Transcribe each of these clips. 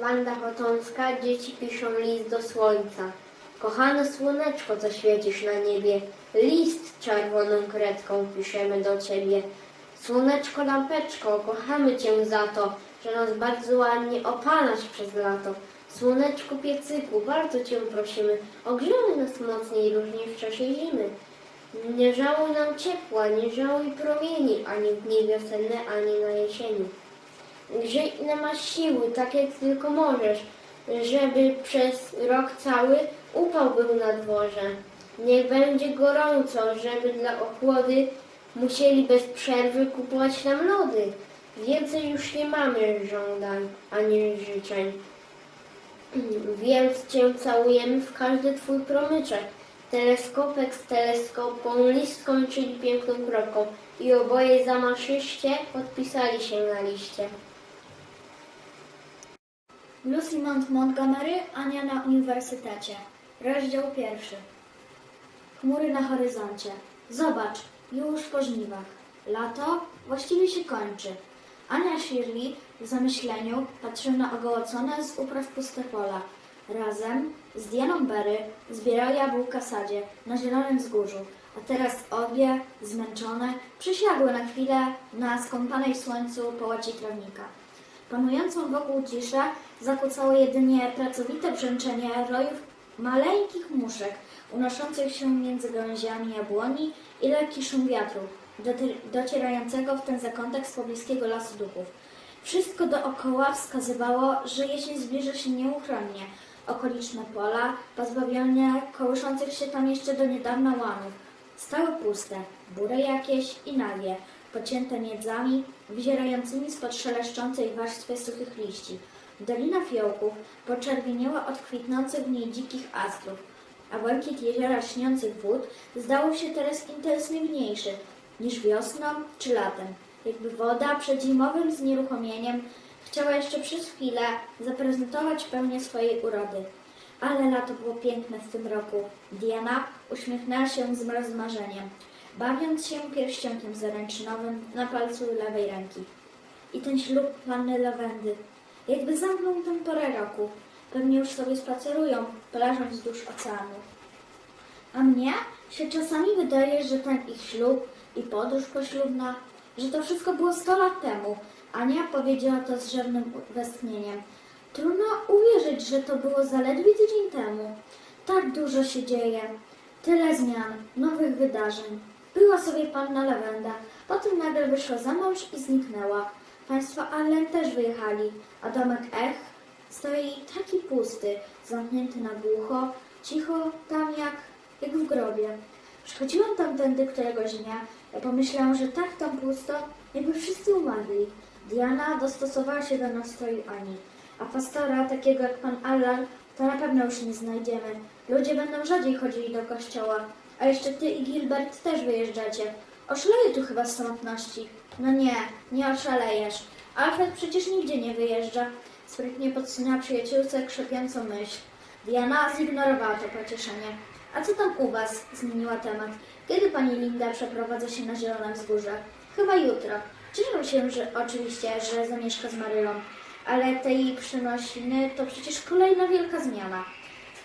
Wanda Chotomska, dzieci piszą list do słońca. Kochane słoneczko, co świecisz na niebie, list czerwoną kredką piszemy do ciebie. Słoneczko, lampeczko, kochamy cię za to, że nas bardzo ładnie opalasz przez lato. Słoneczku, piecyku, bardzo cię prosimy, ogrzewaj nas mocniej różnie w czasie zimy. Nie żałuj nam ciepła, nie żałuj promieni, ani w dni wiosenne, ani na jesieni. Grzej ile masz siły, tak jak tylko możesz, żeby przez rok cały upał był na dworze. Niech będzie gorąco, żeby dla ochłody musieli bez przerwy kupować nam lody. Więcej już nie mamy żądań ani życzeń. Więc Cię całujemy w każdy Twój promyczek. Teleskopek z teleskopą, list skończyli piękną kropką i oboje zamaszyście podpisali się na liście. Lucy Mount Montgomery, Ania na uniwersytecie. Rozdział pierwszy. Chmury na horyzoncie. Zobacz, już po żniwach. Lato właściwie się kończy. Ania Shirley w zamyśleniu patrzy na ogołocone z upraw puste pola. Razem z Dianą Berry zbierały jabłka sadzie na zielonym wzgórzu, a teraz obie, zmęczone, przysiadły na chwilę na skąpanej w słońcu połaci trawnika. Panującą wokół ciszę zakłócało jedynie pracowite brzęczenie rojów maleńkich muszek unoszących się między gałęziami jabłoni i lekki szum wiatru docierającego w ten zakątek z pobliskiego lasu duchów. Wszystko dookoła wskazywało, że jesień zbliża się nieuchronnie. Okoliczne pola, pozbawione kołyszących się tam jeszcze do niedawna łanów, stały puste, bury jakieś i nagie, pocięte miedzami, wyzierającymi spod szeleszczącej warstwy suchych liści. Dolina fiołków poczerwieniała od kwitnących w niej dzikich astrów, a błękit jeziora śniących wód zdał się teraz intensywniejszy niż wiosną czy latem. Jakby woda przed zimowym znieruchomieniem chciała jeszcze przez chwilę zaprezentować pełnię swojej urody. Ale lato było piękne w tym roku. Diana uśmiechnęła się z rozmarzeniem, bawiąc się pierścionkiem zaręczynowym na palcu lewej ręki. I ten ślub panny Lawendy. Jakby zamknął tę porę roku. Pewnie już sobie spacerują plażą wzdłuż oceanu. A mnie się czasami wydaje, że ten ich ślub i podróż poślubna, że to wszystko było 100 lat temu. Ania powiedziała to z rzewnym westchnieniem. Trudno uwierzyć, że to było zaledwie tydzień temu. Tak dużo się dzieje. Tyle zmian, nowych wydarzeń. Była sobie panna Lawenda, potem nagle wyszła za mąż i zniknęła. Państwo Allen też wyjechali, a domek Ech stoi taki pusty, zamknięty na głucho, cicho tam jak, jak w grobie. Przychodziłam tamtędy któregoś dnia i pomyślałam, że tak tam pusto, jakby wszyscy umarli. Diana dostosowała się do nastroju Ani, a pastora, takiego jak pan Allan, to na pewno już nie znajdziemy. Ludzie będą rzadziej chodzili do kościoła, a jeszcze ty i Gilbert też wyjeżdżacie. Oszaleję tu chyba z samotności. No nie, nie oszalejesz. Alfred przecież nigdzie nie wyjeżdża. Sprytnie podsunęła przyjaciółce krzepiącą myśl. Diana zignorowała to pocieszenie. A co tam u was? Zmieniła temat. Kiedy pani Linda przeprowadza się na Zielone Wzgórze? Chyba jutro. Cieszę się, że oczywiście, że zamieszka z Marylą. Ale te jej przynosiny to przecież kolejna wielka zmiana.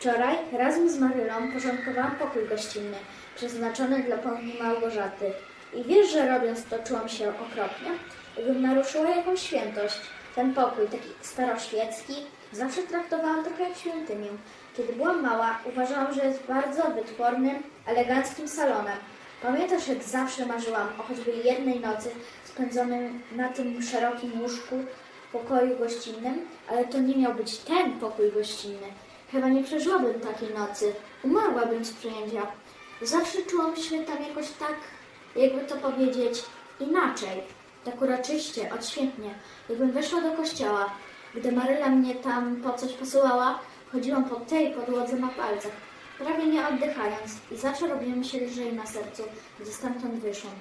Wczoraj razem z Marylą porządkowałam pokój gościnny, przeznaczony dla pani Małgorzaty. I wiesz, że robiąc to czułam się okropnie, jakbym naruszyła jakąś świętość. Ten pokój, taki staroświecki, zawsze traktowałam trochę jak świątynię. Kiedy byłam mała, uważałam, że jest bardzo wytwornym, eleganckim salonem. Pamiętasz, jak zawsze marzyłam o choćby jednej nocy spędzonym na tym szerokim łóżku w pokoju gościnnym, ale to nie miał być ten pokój gościnny. Chyba nie przeżyłabym takiej nocy. Umarłabym z przejęcia. Zawsze czułam się tam jakoś tak, jakby to powiedzieć, inaczej. Tak uroczyście, odświętnie, jakbym weszła do kościoła. Gdy Maryla mnie tam po coś posyłała, chodziłam po tej podłodze na palcach, prawie nie oddychając i zawsze robiło mi się lżej na sercu, gdy stamtąd wyszłam.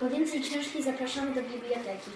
Po więcej książki zapraszamy do biblioteki.